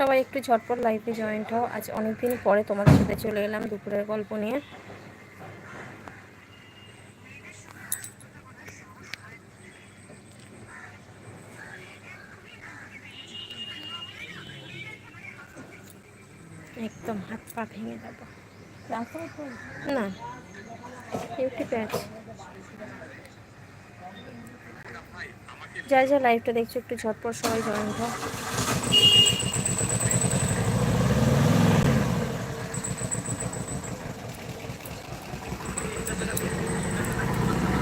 সবাই একটু ঝটপট লাইফে জয়েন্ট হও। আজ অনেকদিন পরে তোমাদের সাথে চলে এলাম দুপুরের গল্প নিয়ে। একদম হাত পা ভেঙে দেবো না ইউটিউবে যা যা লাইভটা দেখছ, একটু ঝটপট সবাই জয়েন হও।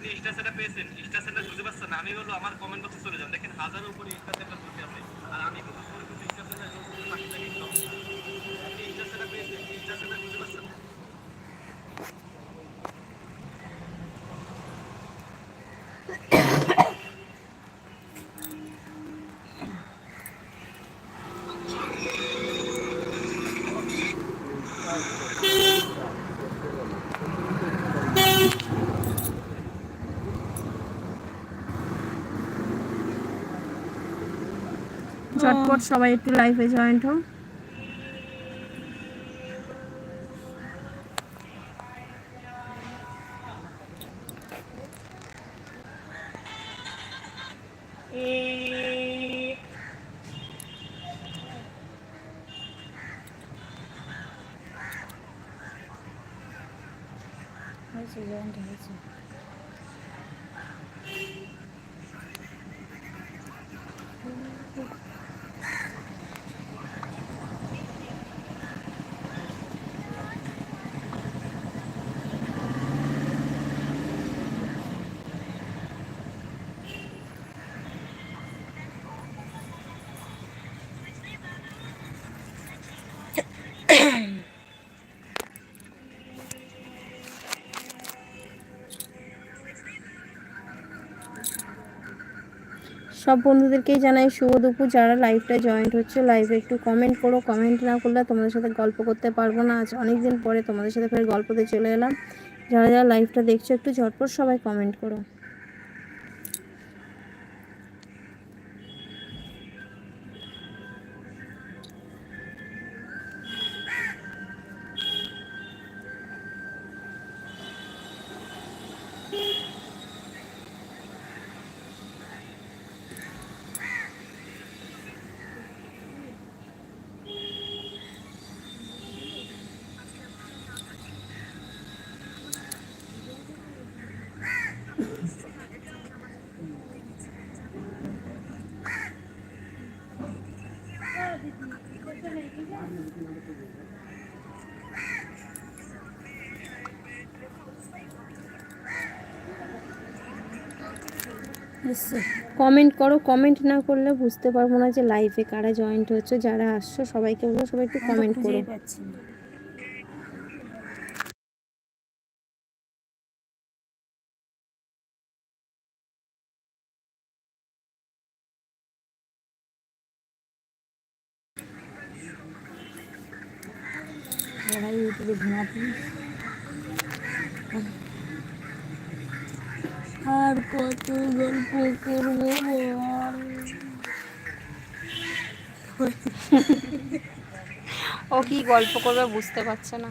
আপনি ইনস্টা সেটা পেয়েছেন ইনস্টা সেটা খুঁজে পাচ্ছেন না আমি বলব আমার কমেন্ট বক্সে চলে যান দেখেন হাজার উপরে ইনস্টা সেটা খুঁজে আছে আর আমি আপনি পেয়েছেন পাচ্ছেন না ঝটপট সবাই একটু লাইভে জয়েন্ট হও হয়েছে জয়েন্ট সব বন্ধুদেরকেই জানাই শুভ দুপুর। যারা লাইভটা জয়েন্ট হচ্ছে লাইভে একটু কমেন্ট করো। কমেন্ট না করলে তোমাদের সাথে গল্প করতে পারব না। আজ অনেক দিন পরে তোমাদের সাথে ফের গল্পতে চলে এলাম। যারা যারা লাইভটা দেখছ, একটু ঝটপট সবাই কমেন্ট করো। কমেন্ট করো কমেন্ট না করলে বুঝতে পারব না যে লাইভে কারা জয়েন্ট হচ্ছে যারা আসছো সবাইকে বলব সবাই একটু কমেন্ট করো। ইউটিউবে ঘুমাতি আর কত গল্প করব ও কি গল্প করবে বুঝতে পারছে না।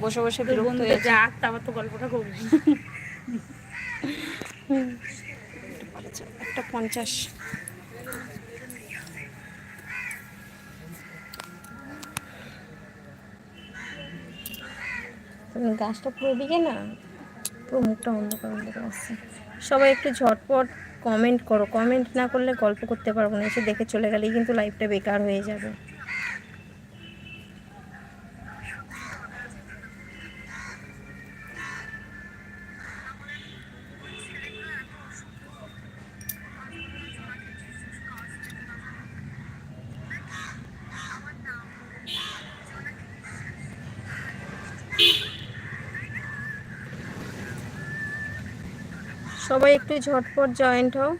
বসে বসে বিরক্ত হয়ে যায়। যাক তারপর তো গল্পটা করবি। একটা পঞ্চাশ। তুমি গাছটা পুরো দিকে না? পুরো মুখটা অন্ধকার অন্ধকার আসছে সবাই একটু ঝটপট কমেন্ট করো। কমেন্ট না করলে গল্প করতে পারব না, এসে দেখে চলে গেলেই কিন্তু লাইফটা বেকার হয়ে যাবে। সবাই একটু ঝটপট জয়েন্ট হও।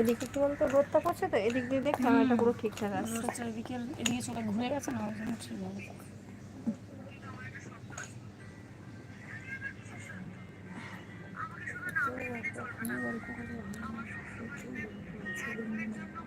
এদিকে কি বলতো রোদটা পড়ছে তো? এদিক দিয়ে দেখ ক্যামেরাটা পুরো ঠিকঠাক আসছে রোদটা এদিকে চলে ঘুরে গেছে, না ওই জন্য ছবি হবে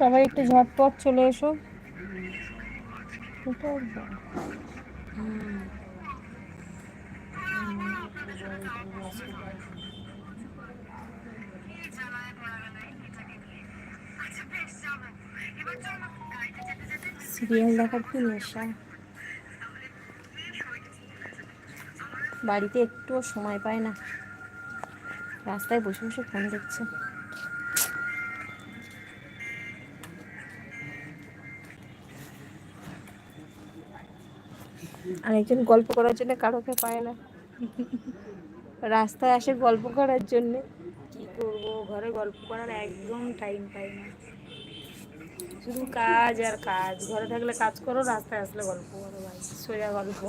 সবাই একটু ঝটপট চলে এসো। সিরিয়াল দেখার কি নেশা? বাড়িতে একটুও সময় পায় না। রাস্তায় বসে বসে ফোন দেখছে। আরেকজন গল্প করার জন্য কারোকে পায় না। রাস্তায় আসে গল্প করার জন্য। কি করব? ঘরে গল্প করার একদম টাইম পাই না। শুধু কাজ আর কাজ। ঘরে থাকলে কাজ করো, রাস্তায় আসলে গল্প করো ভাই। সোজা গল্প।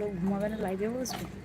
লোক ঘুমাবে না লাইভে বসবে?